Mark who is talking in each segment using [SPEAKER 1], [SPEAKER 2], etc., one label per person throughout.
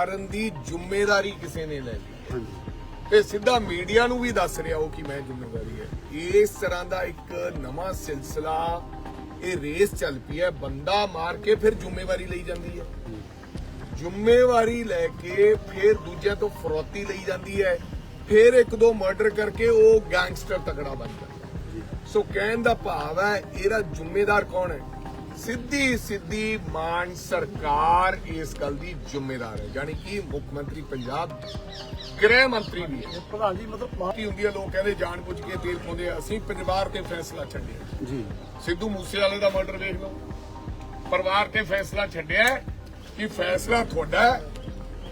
[SPEAKER 1] ਮਾਰਨ ਦੀ ਜ਼ਿੰਮੇਵਾਰੀ ਕਿਸੇ ਨੇ ਲੈ ਲਈ।
[SPEAKER 2] ਹਾਂਜੀ।
[SPEAKER 1] ਤੇ ਸਿੱਧਾ ਮੀਡੀਆ ਨੂੰ ਵੀ ਦੱਸ ਰਿਹਾ ਉਹ ਕਿ ਮੈਂ ਜ਼ਿੰਮੇਵਾਰੀ ਹੈ। ਇਸ ਤਰ੍ਹਾਂ ਦਾ ਇੱਕ ਨਵਾਂ ਸਿਲਸਿਲਾ ਇਹ ਰੇਸ ਚੱਲ ਪਈ ਹੈ। ਬੰਦਾ ਮਾਰ ਕੇ ਫਿਰ ਜ਼ਿੰਮੇਵਾਰੀ ਲਈ ਜਾਂਦੀ ਹੈ। ਜ਼ਿੰਮੇਵਾਰੀ ਲੈ ਕੇ ਫਿਰ ਦੂਜਿਆਂ ਤੋਂ ਫਰੋਤੀ ਲਈ ਜਾਂਦੀ ਹੈ। ਫਿਰ ਇੱਕ ਦੋ ਮਰਡਰ ਕਰਕੇ ਉਹ ਗੈਂਗਸਟਰ ਤਕੜਾ ਬਣ ਜਾਂਦਾ। ਸੋ ਕਹਿਣ ਦਾ ਭਾਵ ਹੈ ਇਹਦਾ ਜ਼ਿੰਮੇਦਾਰ ਕੌਣ ਹੈ? ਸਿੱਧੀ ਸਿੱਧੀ ਮਾਨ ਸਰਕਾਰ ਇਸ ਗੱਲ ਦੀ ਜ਼ਿੰਮੇਦਾਰ ਹੈ। ਯਾਨੀ ਕਿ ਮੁੱਖ ਮੰਤਰੀ ਪੰਜਾਬ ਗ੍ਰਹਿ ਮੰਤਰੀ ਵੀ ਹੈ।
[SPEAKER 2] ਪ੍ਰਧਾਨ ਜੀ ਮਤਲਬ
[SPEAKER 1] ਕੀ ਹੁੰਦੀ ਹੈ ਲੋਕ ਕਹਿੰਦੇ ਜਾਣ ਬੁੱਝ ਕੇ ਤੇਲ ਪਾਉਂਦੇ ਆ। ਅਸੀਂ ਪਰਿਵਾਰ ਤੇ ਫੈਸਲਾ ਛੱਡਿਆ।
[SPEAKER 2] ਜੀ।
[SPEAKER 1] ਸਿੱਧੂ ਮੂਸੇਵਾਲੇ ਦਾ ਮਰਡਰ ਵੇਖ ਲਓ। ਪਰਿਵਾਰ ਤੇ ਫੈਸਲਾ ਛੱਡਿਆ ਕਿ ਫੈਸਲਾ ਤੁਹਾਡਾ ਹੈ।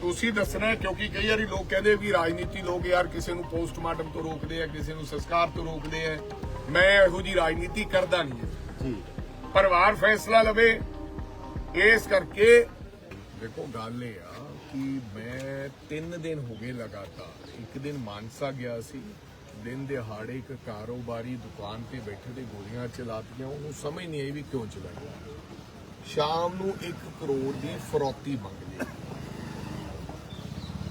[SPEAKER 1] ਤੁਸੀਂ ਦੱਸਣਾ ਕਿਉਂਕਿ ਕਈ ਵਾਰੀ ਲੋਕ ਕਹਿੰਦੇ ਵੀ ਰਾਜਨੀਤੀ ਲੋਕ ਯਾਰ ਕਿਸੇ ਨੂੰ ਪੋਸਟਮਾਰਟਮ ਤੋਂ ਰੋਕਦੇ ਆ ਕਿਸੇ ਨੂੰ ਸੰਸਕਾਰ ਤੋਂ ਰੋਕਦੇ ਆ। ਮੈਂ ਇਹੋ ਜੀ ਰਾਜਨੀਤੀ ਕਰਦਾ ਨਹੀਂ ਪਰਿਵਾਰ ਫੈਸਲਾ ਲਵੇ। ਇਸ ਕਰਕੇ ਦੇਖੋ ਗੱਲ ਇਹ ਆ ਕਿ ਮੈਂ 3 ਦਿਨ ਹੋ ਗਏ ਲਗਾਤਾਰ। ਇੱਕ ਦਿਨ ਮਾਨਸਾ ਗਿਆ ਸੀ, ਦਿਨ ਦਿਹਾੜੇ ਇੱਕ ਕਾਰੋਬਾਰੀ ਦੁਕਾਨ ਤੇ ਬੈਠੇ ਤੇ ਗੋਲੀਆਂ ਚਲਾਤੀਆਂ। ਉਹਨੂੰ ਸਮਝ ਨਹੀਂ ਆਈ ਵੀ ਕਿਉਂ ਚਲਾਈਆਂ। ਸ਼ਾਮ ਨੂੰ 1 ਕਰੋੜ ਦੀ ਫਰੋਤੀ ਮੰਗ ਲਈ।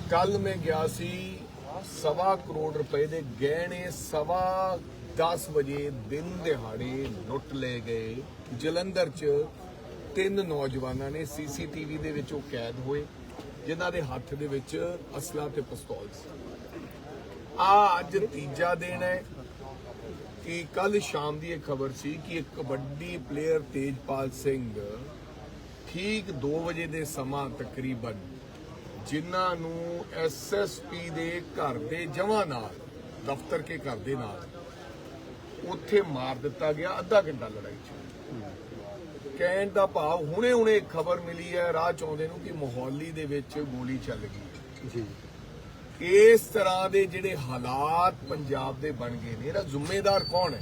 [SPEAKER 1] ਕੱਲ ਮੈਂ ਗਿਆ ਸੀ ਸਵਾ ਕਰੋੜ ਰੁਪਏ ਦੇ ਗਹਿਣੇ, ਸਵਾ 10 ਵਜੇ ਦਿਨ ਦਿਹਾੜੇ ਲੁੱਟ ਲਏ ਗਏ। ਜਲੰਧਰ 'ਚ ਤਿੰਨ ਨੌਜਵਾਨਾਂ ਨੇ ਸੀਸੀਟੀਵੀ ਦੇ ਵਿੱਚ ਉਹ ਕੈਦ ਹੋਏ, ਜਿਨ੍ਹਾਂ ਦੇ ਹੱਥ ਦੇ ਵਿੱਚ ਅਸਲਾ ਤੇ ਪਿਸਤੌਲ ਸੀ। ਆ ਅੱਜ ਤੀਜਾ ਦਿਨ ਹੈ ਕਿ ਕੱਲ ਸ਼ਾਮ ਦੀ ਇਹ ਖਬਰ ਸੀ ਕਿ ਇੱਕ ਕਬੱਡੀ ਪਲੇਅਰ ਤੇਜਪਾਲ ਸਿੰਘ ਠੀਕ 2 ਵਜੇ ਦੇ ਸਮਾਂ ਤਕਰੀਬਨ, ਜਿਨ੍ਹਾਂ ਨੂੰ ਐਸਐਸਪੀ ਦੇ ਘਰ ਦੇ ਜਮਾਂ ਨਾਲ, ਦਫ਼ਤਰ ਕੇ ਘਰ ਦੇ ਨਾਲ ਉੱਥੇ ਮਾਰ ਦਿੱਤਾ ਗਿਆ ਅੱਧਾ ਘੰਟਾ ਲੜਾਈ ਚ। ਕਹਿਣ ਦਾ ਭਾਵ ਹੁਣੇ ਹੁਣੇ ਖਬਰ ਮਿਲੀ ਹੈ ਰਾਹ ਚ ਆਉਂਦੇ ਨੂੰ ਕਿ ਮੋਹਾਲੀ ਦੇ ਵਿੱਚ ਗੋਲੀ ਚੱਲ ਗਈ।
[SPEAKER 2] ਜੀ।
[SPEAKER 1] ਇਸ ਤਰ੍ਹਾਂ ਦੇ ਜਿਹੜੇ ਹਾਲਾਤ ਪੰਜਾਬ ਦੇ ਬਣ ਗਏ ਨੇ ਇਹਦਾ ਜ਼ਿੰਮੇਦਾਰ ਕੌਣ ਹੈ?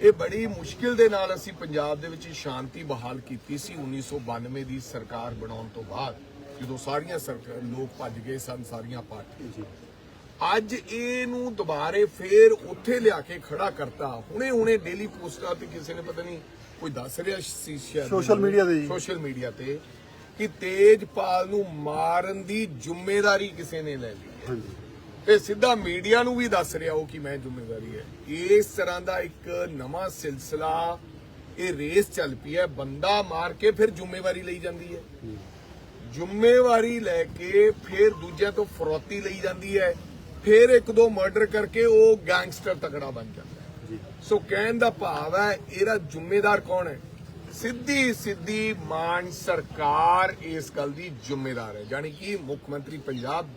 [SPEAKER 1] ਇਹ ਬੜੀ ਮੁਸ਼ਕਿਲ ਦੇ ਨਾਲ ਅਸੀਂ ਪੰਜਾਬ ਦੇ ਵਿੱਚ ਸ਼ਾਂਤੀ ਬਹਾਲ ਕੀਤੀ ਸੀ 1992 ਦੀ ਸਰਕਾਰ ਬਣਾਉਣ ਤੋਂ ਬਾਅਦ ਜਦੋਂ ਸਾਰੀਆਂ ਸਰਕਾਰ ਲੋਕ ਭੱਜ ਗਏ ਸਨ ਸਾਰੀਆਂ ਪਾਰਟੀਆਂ।
[SPEAKER 2] ਜੀ।
[SPEAKER 1] ਅੱਜ ਇਹਨੂੰ ਦੁਬਾਰੇ ਫੇਰ ਉੱਥੇ ਲਿਆ ਕੇ ਖੜਾ ਕਰਤਾ। ਹੁਣੇ ਹੁਣੇ ਡੇਲੀ ਪੋਸਟਾਂ ਤੇ ਕਿਸੇ ਨੇ ਪਤਾ ਨਹੀਂ ਕੋਈ ਦੱਸ ਰਿਹਾ ਸੀ ਸ਼ਾਇਦ।
[SPEAKER 2] Social media ਤੇ ਜੀ।
[SPEAKER 1] ਸੋਸ਼ਲ ਮੀਡੀਆ ਤੇ ਕਿ ਤੇਜਪਾਲ ਨੂੰ ਮਾਰਨ ਦੀ ਜ਼ਿੰਮੇਵਾਰੀ ਕਿਸੇ ਨੇ ਲੈ ਲਈ।
[SPEAKER 2] ਹਾਂਜੀ।
[SPEAKER 1] ਤੇ ਸਿੱਧਾ ਮੀਡੀਆ ਨੂੰ ਵੀ ਦੱਸ ਰਿਹਾ ਉਹ ਕਿ ਮੈਂ ਜ਼ਿੰਮੇਵਾਰੀ ਹੈ। ਇਸ ਤਰ੍ਹਾਂ ਦਾ ਇੱਕ ਨਵਾਂ ਸਿਲਸਿਲਾ ਇਹ ਰੇਸ ਚੱਲ ਪਈ ਹੈ। ਬੰਦਾ ਮਾਰ ਕੇ ਫਿਰ ਜ਼ਿੰਮੇਵਾਰੀ ਲਈ ਜਾਂਦੀ ਹੈ। ਜ਼ਿੰਮੇਵਾਰੀ ਲੈ ਕੇ ਫਿਰ ਦੂਜਿਆਂ ਤੋਂ ਫਰੋਤੀ ਲਈ ਜਾਂਦੀ ਹੈ। ਫਿਰ ਇੱਕ ਦੋ ਮਰਡਰ ਕਰਕੇ ਉਹ ਗੈਂਗਸਟਰ ਤਕੜਾ ਬਣ ਜਾਂਦਾ ਸੋ ਕਹਿਣ ਦਾ ਭਾਵ ਹੈ ਇਹਦਾ ਜ਼ਿੰਮੇਦਾਰ ਕੌਣ ਹੈ? ਸਿੱਧੀ ਸਿੱਧੀ ਮਾਨ ਸਰਕਾਰ ਇਸ ਗੱਲ ਦੀ ਜ਼ਿੰਮੇਦਾਰ ਹੈ। ਯਾਨੀ ਕਿ ਮੁੱਖ ਮੰਤਰੀ ਪੰਜਾਬ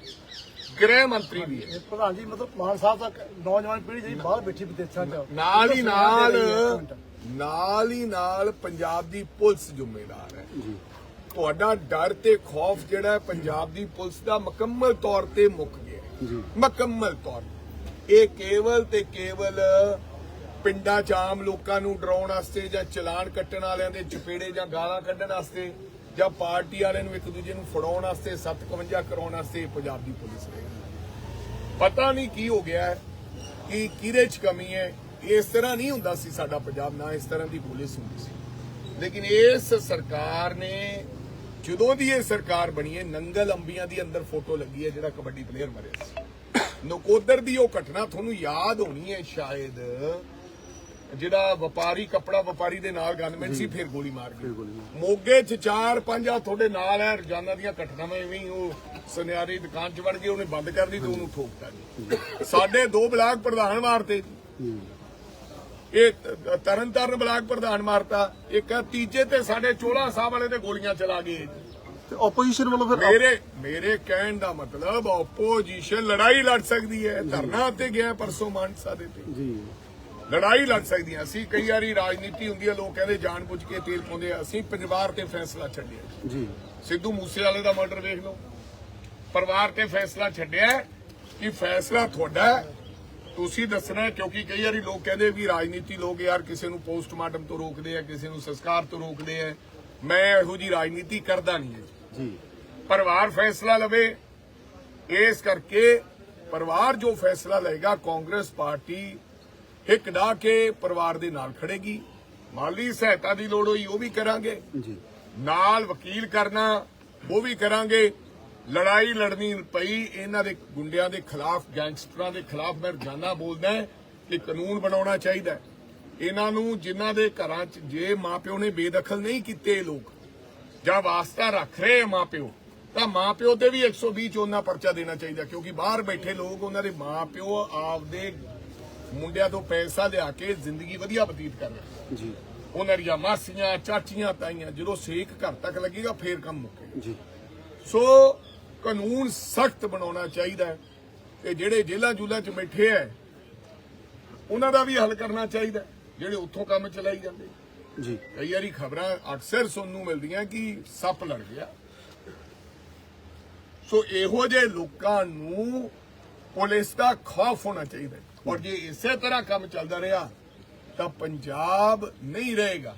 [SPEAKER 1] ਗ੍ਰਹਿ ਮੰਤਰੀ ਵੀ ਹੈ।
[SPEAKER 2] ਪ੍ਰਧਾਨ ਜੀ ਮਤਲਬ ਮਾਨ ਸਾਹਿਬ ਤੱਕ ਨੌਜਵਾਨ ਪੀੜ੍ਹੀ ਜਿਹੜੀ ਬਾਹਰ ਬੈਠੀ ਵਿਦੇਸ਼ਾਂ 'ਚ
[SPEAKER 1] ਨਾਲ ਹੀ ਨਾਲ। ਨਾਲ ਹੀ ਨਾਲ ਪੰਜਾਬ ਦੀ ਪੁਲਿਸ ਜ਼ਿੰਮੇਦਾਰ ਹੈ।
[SPEAKER 2] ਜੀ।
[SPEAKER 1] ਤੁਹਾਡਾ ਡਰ ਤੇ ਖੌਫ ਜਿਹੜਾ ਪੰਜਾਬ ਦੀ ਪੁਲਿਸ ਦਾ ਮੁਕੰਮਲ ਤੌਰ ਤੇ।
[SPEAKER 2] ਜੀ
[SPEAKER 1] ਮੁਕੰਮਲ ਤੌਰ ਤੇ। ਇਹ ਕੇਵਲ ਤੇ ਕੇਵਲ ਪਿੰਡਾਂ 'ਚ ਆਮ ਲੋਕਾਂ ਨੂੰ ਡਰਾਉਣ ਵਾਸਤੇ ਜਾਂ ਚਲਾਨ ਕੱਟਣ ਵਾਲਿਆਂ ਦੇ ਚਪੇੜੇ ਜਾਂ ਗਾਲਾਂ ਕੱਢਣ ਵਾਸਤੇ ਜਾਂ ਪਾਰਟੀ ਵਾਲਿਆਂ ਨੂੰ ਇੱਕ ਦੂਜੇ ਨੂੰ ਫੜਾਉਣ ਵਾਸਤੇ 751 ਕਰਾਉਣ ਵਾਸਤੇ ਪੰਜਾਬ ਦੀ ਪੁਲਿਸ ਰਹੇਗੀ ਪਤਾ ਨਹੀਂ ਕੀ ਹੋ ਗਿਆ, ਕਿ ਕਿਹਦੇ 'ਚ ਕਮੀ ਹੈ, ਇਸ ਤਰ੍ਹਾਂ ਨਹੀਂ ਹੁੰਦਾ ਸੀ ਸਾਡਾ ਪੰਜਾਬ, ਨਾ ਇਸ ਤਰ੍ਹਾਂ ਦੀ ਪੁਲਿਸ ਹੁੰਦੀ ਸੀ। ਲੇਕਿਨ ਇਸ ਸਰਕਾਰ ਨੇ ਜਦੋਂ ਦੀ ਇਹ ਸਰਕਾਰ ਬਣੀ ਹੈ ਨੰਗਲ ਅੰਬੀਆਂ ਦੀ ਅੰਦਰ ਫੋਟੋ ਲੱਗੀ ਹੈ ਜਿਹੜਾ ਕਬੱਡੀ ਪਲੇਅਰ ਮਰਿਆ ਸੀ। ਨਕੋਦਰ ਦੀ ਉਹ ਘਟਨਾ ਤੁਹਾਨੂੰ ਯਾਦ ਹੋਣੀ ਹੈ ਸ਼ਾਇਦ। ਜਿਹੜਾ ਵਪਾਰੀ ਕੱਪੜਾ ਵਪਾਰੀ ਦੇ ਨਾਲ ਗਨਮੈਨ ਸੀ ਫਿਰ ਗੋਲੀ ਮਾਰ ਗਈ। ਮੋਗੇ ਚ ਚਾਰ ਪੰਜ ਆ ਤੁਹਾਡੇ ਨਾਲ ਹੈ ਰੋਜ਼ਾਨਾ ਦੀਆਂ ਘਟਨਾਵਾਂ ਐਵੇਂ ਉਹ ਸੁਨਿਆਰੀ ਦੁਕਾਨ ਚ ਵੜ ਕੇ ਉਹਨੇ ਬੰਦ ਕਰ ਦਿੱਤੀ ਤੇ ਉਹਨੂੰ ਠੋਕਤਾ ਜੀ। ਸਾਡੇ ਦੋ ਬਲਾਕ ਪ੍ਰਧਾਨ ਮਾਰਤੇ ਇਹ ਤਰਨਤਾਰਨ ਬਲਾਕ ਪ੍ਰਧਾਨ ਮਾਰਤਾ ਇੱਕ ਤੀਜੇ ਤੇ ਸਾਡੇ ਚੋਲਾ ਸਾਹਿਬ ਵਾਲੇ ਤੇ ਗੋਲੀਆਂ ਚਲਾ ਗਏ।
[SPEAKER 2] ਤੇ ਆਪੋਜੀਸ਼ਨ ਵੱਲੋਂ ਫਿਰ
[SPEAKER 1] ਮੇਰੇ ਮੇਰੇ ਕਹਿਣ ਦਾ ਮਤਲਬ ਆਪੋਜੀਸ਼ਨ ਲੜਾਈ ਲੜ ਸਕਦੀ ਹੈ ਧਰਨਾ ਤੇ ਗਿਆ ਪਰਸੋਂ ਮਾਨਸਾ ਦੇ ਤੇ।
[SPEAKER 2] ਜੀ।
[SPEAKER 1] ਲੜਾਈ ਲੜ ਸਕਦੀ ਹੈ ਅਸੀਂ ਕਈ ਵਾਰੀ ਰਾਜਨੀਤੀ ਹੁੰਦੀ ਹੈ ਲੋਕ ਕਹਿੰਦੇ ਜਾਣ ਬੁੱਝ ਕੇ ਤੇਲ ਪਾਉਂਦੇ ਆ। ਅਸੀਂ ਪਰਿਵਾਰ ਤੇ ਫੈਸਲਾ ਛੱਡਿਆ
[SPEAKER 2] ਜੀ।
[SPEAKER 1] ਸਿੱਧੂ ਮੂਸੇਵਾਲੇ ਦਾ ਮਰਡਰ ਵੇਖ ਲਓ। ਪਰਿਵਾਰ ਤੇ ਫੈਸਲਾ ਛੱਡਿਆ ਕਿ ਫੈਸਲਾ ਤੁਹਾਡਾ ਤੁਸੀਂ ਦੱਸਣਾ ਕਿਉਂਕਿ ਕਈ ਵਾਰੀ ਲੋਕ ਕਹਿੰਦੇ ਵੀ ਰਾਜਨੀਤੀ ਲੋਕ ਯਾਰ ਕਿਸੇ ਨੂੰ ਪੋਸਟਮਾਰਟਮ ਤੋਂ ਰੋਕਦੇ ਆ ਕਿਸੇ ਨੂੰ ਸੰਸਕਾਰ ਤੋਂ ਰੋਕਦੇ ਆ। ਮੈਂ ਇਹੋ ਜੀ ਰਾਜਨੀਤੀ ਕਰਦਾ ਨਹੀਂ
[SPEAKER 2] ਜੀ।
[SPEAKER 1] ਪਰਿਵਾਰ ਫੈਸਲਾ ਲਵੇ ਇਸ ਕਰਕੇ ਪਰਿਵਾਰ ਜੋ ਫੈਸਲਾ ਲਏਗਾ ਕਾਂਗਰਸ ਪਾਰਟੀ ਹਿੱਕ ਡਾ ਕੇ ਪਰਿਵਾਰ ਦੇ ਨਾਲ ਖੜੇਗੀ। ਮਾਲੀ ਸਹਾਇਤਾ ਦੀ ਲੋੜ ਹੋਈ ਉਹ ਵੀ ਕਰਾਂਗੇ।
[SPEAKER 2] ਜੀ।
[SPEAKER 1] ਨਾਲ ਵਕੀਲ ਕਰਨਾ ਉਹ ਵੀ ਕਰਾਂਗੇ। ਲੜਾਈ ਲੜਨੀ ਪਈ ਇਹਨਾਂ ਦੇ ਗੁੰਡਿਆਂ ਦੇ ਖਿਲਾਫ ਗੈਂਗਸਟਰਾਂ ਦੇ ਖਿਲਾਫ ਮੈਂ ਰੋਜ਼ਾਨਾ ਬੋਲਦਾ ਕਿ ਕਾਨੂੰਨ ਬਣਾਉਣਾ ਚਾਹੀਦਾ। ਇਹਨਾਂ ਨੂੰ ਜਿਨ੍ਹਾਂ ਦੇ ਘਰਾਂ 'ਚ ਜੇ ਮਾਪਿਓ ਨੇ ਬੇਦਖਲ ਨਹੀਂ ਕੀਤੇ ਲੋਕ ਜਾਂ ਵਾਸਤਾ ਰੱਖ ਰਹੇ ਮਾਪਿਓ ਤਾਂ ਮਾਪਿਓ ਤੇ ਵੀ 120 ਚੋਨਾ ਪਰਚਾ ਦੇਣਾ ਚਾਹੀਦਾ ਕਿਉਂਕਿ ਬਾਹਰ ਬੈਠੇ ਲੋਕ ਉਹਨਾਂ ਦੇ ਮਾਪਿਓ ਆਪਦੇ ਮੁੰਡਿਆਂ ਤੋਂ ਪੈਸਾ ਲਿਆ ਕੇ ਜ਼ਿੰਦਗੀ ਵਧੀਆ ਬਤੀਤ ਕਰ ਰਹੇ
[SPEAKER 3] ਜੀ।
[SPEAKER 1] ਉਹਨਾਂ ਦੀਆਂ ਮਾਸੀਆਂ ਚਾਚੀਆਂ ਤਾਈਆਂ ਜਦੋਂ ਸੇਕ ਘਰ ਤੱਕ ਲੱਗੇਗਾ ਫੇਰ ਕੰਮ ਮੁੱਕੇ
[SPEAKER 3] ਜੀ।
[SPEAKER 1] ਸੋ ਕਾਨੂੰਨ ਸਖਤ ਬਣਾਉਣਾ ਚਾਹੀਦਾ ਹੈ ਤੇ ਜਿਹੜੇ ਜੇਲ੍ਹਾਂ ਜੂਲਾਂ 'ਚ ਬੈਠੇ ਐ ਉਹਨਾਂ ਦਾ ਵੀ ਹੱਲ ਕਰਨਾ ਚਾਹੀਦਾ ਜਿਹੜੇ ਉੱਥੋਂ ਕੰਮ ਚਲਾਈ ਜਾਂਦੇ।
[SPEAKER 3] ਜੀ।
[SPEAKER 1] ਕਈ ਵਾਰੀ ਖਬਰਾਂ ਅਕਸਰ ਸੁਣਨ ਨੂੰ ਮਿਲਦੀਆਂ ਕਿ ਸੱਪ ਲੜ ਗਿਆ। ਸੋ ਇਹੋ ਜਿਹੇ ਲੋਕਾਂ ਨੂੰ ਪੁਲਿਸ ਦਾ ਖੌਫ ਹੋਣਾ ਚਾਹੀਦਾ। ਔਰ ਜੇ ਇਸੇ ਤਰ੍ਹਾਂ ਕੰਮ ਚੱਲਦਾ ਰਿਹਾ ਤਾਂ ਪੰਜਾਬ ਨਹੀਂ ਰਹੇਗਾ।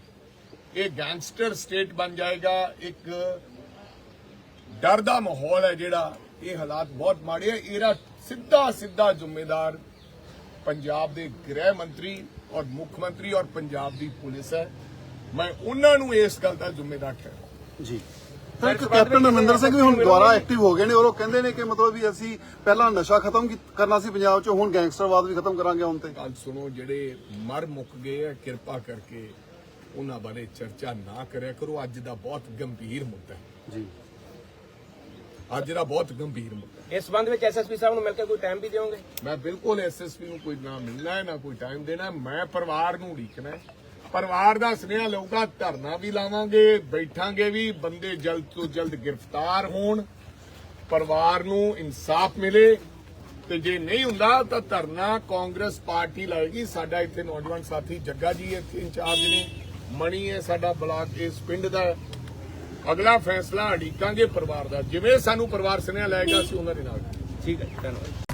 [SPEAKER 1] ਇਹ ਗੈਂਗਸਟਰ ਸਟੇਟ ਬਣ ਜਾਏਗਾ ਇੱਕ ਡਰ ਦਾ ਮਾਹੌਲ ਹੈ ਜਿਹੜਾ ਇਹ ਹਾਲਾਤ ਬਹੁਤ ਮਾੜੇ ਆ। ਇਹਦਾ ਸਿੱਧਾ ਸਿੱਧਾ ਜ਼ਿੰਮੇਦਾਰ ਪੰਜਾਬ ਦੇ ਗ੍ਰਹਿ ਮੰਤਰੀ ਔਰ ਮੁੱਖ ਮੰਤਰੀ ਔਰ ਪੰਜਾਬ ਦੀ ਪੁਲਿਸ ਹੈ। ਮੈਂ ਉਹਨਾਂ ਨੂੰ ਇਸ ਗੱਲ ਦਾ ਜ਼ਿੰਮੇਦਾਰ ਠਹਿਰਾਉਂਦਾ
[SPEAKER 3] ਜੀ। ਤਾਂ ਕੈਪਟਨ ਅਮਰਿੰਦਰ ਸਿੰਘ ਵੀ ਹੁਣ ਦੁਬਾਰਾ ਐਕਟਿਵ ਹੋ ਗਏ ਨੇ ਔਰ ਉਹ ਕਹਿੰਦੇ ਨੇ ਕਿ ਮਤਲਬ ਵੀ ਅਸੀਂ ਪਹਿਲਾਂ ਨਸ਼ਾ ਖਤਮ ਕਰਨਾ ਸੀ ਪੰਜਾਬ 'ਚ ਹੁਣ ਗੈਂਗਸਟਰਵਾਦ ਵੀ ਖਤਮ ਕਰਾਂਗੇ ਹੁਣ ਤੇ।
[SPEAKER 1] ਗੱਲ ਸੁਣੋ ਜਿਹੜੇ ਮਰ ਮੁੱਕ ਗਏ ਆ ਕਿਰਪਾ ਕਰਕੇ ਉਹਨਾਂ ਬਾਰੇ ਚਰਚਾ ਨਾ ਕਰਿਆ ਕਰੋ। ਅੱਜ ਦਾ ਬਹੁਤ ਗੰਭੀਰ ਮੁੱਦਾ ਹੈ।
[SPEAKER 3] ਜੀ।
[SPEAKER 1] ਅੱਜ ਦਾ ਬਹੁਤ ਗੰਭੀਰ ਮੁੱਦਾ ਹੈ।
[SPEAKER 4] ਇਸ ਸੰਬੰਧ ਵਿੱਚ ਐਸਐਸਪੀ ਸਾਹਿਬ ਨੂੰ ਮਿਲ ਕੇ ਕੋਈ ਟਾਈਮ ਵੀ ਦਿਓਗੇ?
[SPEAKER 1] ਮੈਂ ਬਿਲਕੁਲ ਐਸਐਸਪੀ ਨੂੰ ਕੋਈ ਨਾ ਮਿਲਣਾ ਹੈ ਨਾ ਕੋਈ ਟਾਈਮ ਦੇਣਾ ਹੈ। ਮੈਂ ਪਰਿਵਾਰ ਨੂੰ ਉਡੀਕਣਾ ਹੈ। ਪਰਿਵਾਰ ਦਾ ਸੁਨੇਹਾ ਲਊਗਾ ਧਰਨਾ ਵੀ ਲਾਵਾਂਗੇ ਬੈਠਾਂਗੇ ਵੀ ਬੰਦੇ ਜਲਦ ਤੋਂ ਜਲਦ ਗ੍ਰਿਫਤਾਰ ਹੋਣ ਪਰਿਵਾਰ ਨੂੰ ਇਨਸਾਫ ਮਿਲੇ। ਤੇ ਜੇ ਨਹੀਂ ਹੁੰਦਾ ਤਾਂ ਧਰਨਾ ਕਾਂਗਰਸ ਪਾਰਟੀ ਲਾਏਗੀ। ਸਾਡਾ ਇੱਥੇ ਨੌਜਵਾਨ ਸਾਥੀ ਜੱਗਾ ਜੀ ਇੱਥੇ ਇੰਚਾਰਜ ਨੇ। ਮਣੀ ਹੈ ਸਾਡਾ ਬਲਾਕ ਇਸ ਪਿੰਡ ਦਾ ਅਗਲਾ ਫੈਸਲਾ ਅੜੀਕਾਂਗੇ ਪਰਿਵਾਰ ਦਾ। ਜਿਵੇਂ ਸਾਨੂੰ ਪਰਿਵਾਰ ਸੁਨੇਹਾ ਲਾਏਗਾ ਅਸੀਂ ਉਹਨਾਂ ਦੇ ਨਾਲ।
[SPEAKER 4] ਠੀਕ ਹੈ ਜੀ, ਧੰਨਵਾਦ।